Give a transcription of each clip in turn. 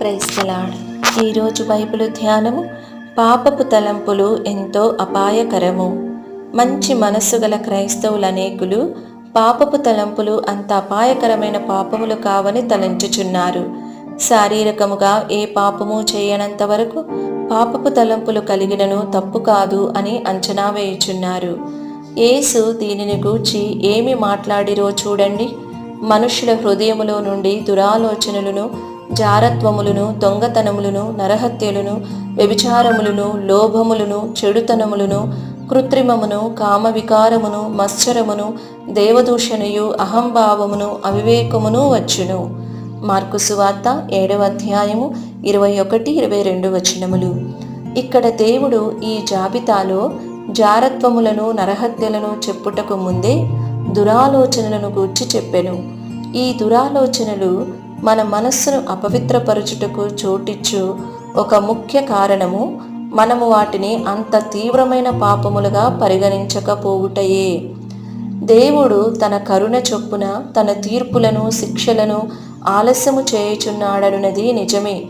Praise the Lord ఈరోజు Bible ధ్యానము పాపపు తలంపులు ఎంతో అపాయకరము. మంచి మనస్సు గల క్రైస్తవులు అనేకులు పాపపు తలంపులు అంత అపాయకరమైన పాపములు కావని తలంచుచున్నారు. శారీరకముగా ఏ పాపము చేయనంత వరకు పాపపు తలంపులు కలిగినను తప్పు కాదు అని అంచనా వేయుచున్నారు. యేసు దీనిని గూర్చి ఏమి మాట్లాడిరో చూడండి. మనుషుల హృదయములో నుండి దురాలోచనలను జారత్వములను దొంగతనములను నరహత్యలను వ్యభిచారములను లోభములను చెడుతనములను కృత్రిమమును కామవికారమును మత్సరమును దేవదూషణయు అహంభావమును అవివేకమును వచ్చును. మార్కు సువార్త ఏడవ అధ్యాయము ఇరవై ఒకటి ఇరవై రెండు వచనములు. ఇక్కడ దేవుడు ఈ జాబితాలో జారత్వములను నరహత్యలను చెప్పుటకు ముందే దురాలోచనలను గూర్చి చెప్పెను. ఈ దురాలోచనలు మన మనస్సును అపవిత్రపరచుటకు చోటిచ్చు ఒక ముఖ్య కారణము మనము వాటిని అంత తీవ్రమైన పాపములుగా పరిగణించకపోవుటయే. దేవుడు తన కరుణ చొప్పున తన తీర్పులను శిక్షలను ఆలస్యము చేయుచున్నాడనున్నది నిజమే.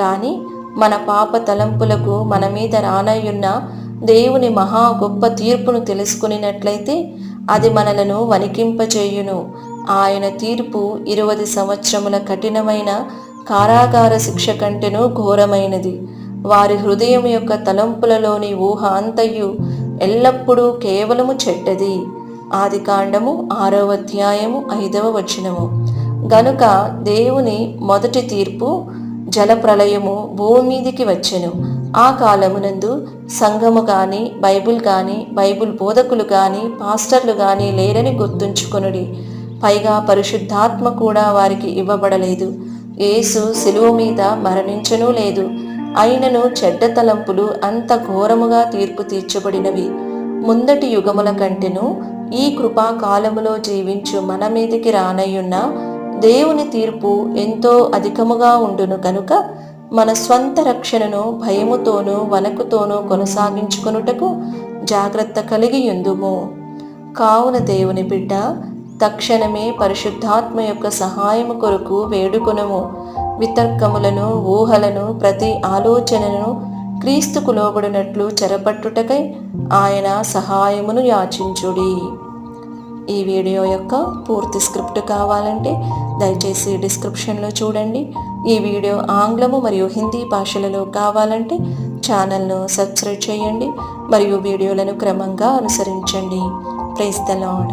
గాని మన పాప తలంపులకు మన మీద రానయ్యున్న దేవుని మహా గొప్ప తీర్పును తెలుసుకునినట్లయితే అది మనలను వణికింపచేయును. ఆయన తీర్పు ఇరవై సంవత్సరముల కఠినమైన కారాగార శిక్ష కంటేను ఘోరమైనది. వారి హృదయం యొక్క తలంపులలోని ఊహ అంతయు ఎల్లప్పుడూ కేవలము చెడ్డది. ఆది కాండము ఆరవ అధ్యాయము ఐదవ వచనము. గనుక దేవుని మొదటి తీర్పు జలప్రలయము భూమి మీదికి వచ్చెను. ఆ కాలమునందు సంఘము కానీ బైబుల్ కానీ బైబుల్ బోధకులు కానీ పాస్టర్లు కానీ లేరని గుర్తుంచుకొనుడి. పైగా పరిశుద్ధాత్మ కూడా వారికి ఇవ్వబడలేదు. యేసు శిలువ మీద మరణించనూ లేదు. అయినను చెడ్డ తలంపులు అంత ఘోరముగా తీర్పు తీర్చబడినవి. ముందటి యుగముల కంటెను ఈ కృపా కాలములో జీవించు మన మీదికి రానయ్యున్న దేవుని తీర్పు ఎంతో అధికముగా ఉండును కనుక మన స్వంత రక్షణను భయముతోనూ వనకుతోనూ కొనసాగించుకొనుటకు జాగ్రత్త కలిగి ఉందుము కావున దేవుని బిడ్డ తక్షణమే పరిశుద్ధాత్మ యొక్క సహాయము కొరకు వేడుకొనము. వితర్కములను ఊహలను ప్రతి ఆలోచనను క్రీస్తుకు లోబడినట్లు చెరపట్టుటకై ఆయన సహాయమును యాచించుడి. ఈ వీడియో యొక్క పూర్తి స్క్రిప్ట్ కావాలంటే దయచేసి డిస్క్రిప్షన్లో చూడండి. ఈ వీడియో ఆంగ్లము మరియు హిందీ భాషలలో కావాలంటే ఛానల్ను సబ్స్క్రైబ్ చేయండి మరియు వీడియోలను క్రమంగా అనుసరించండి. Praise the lord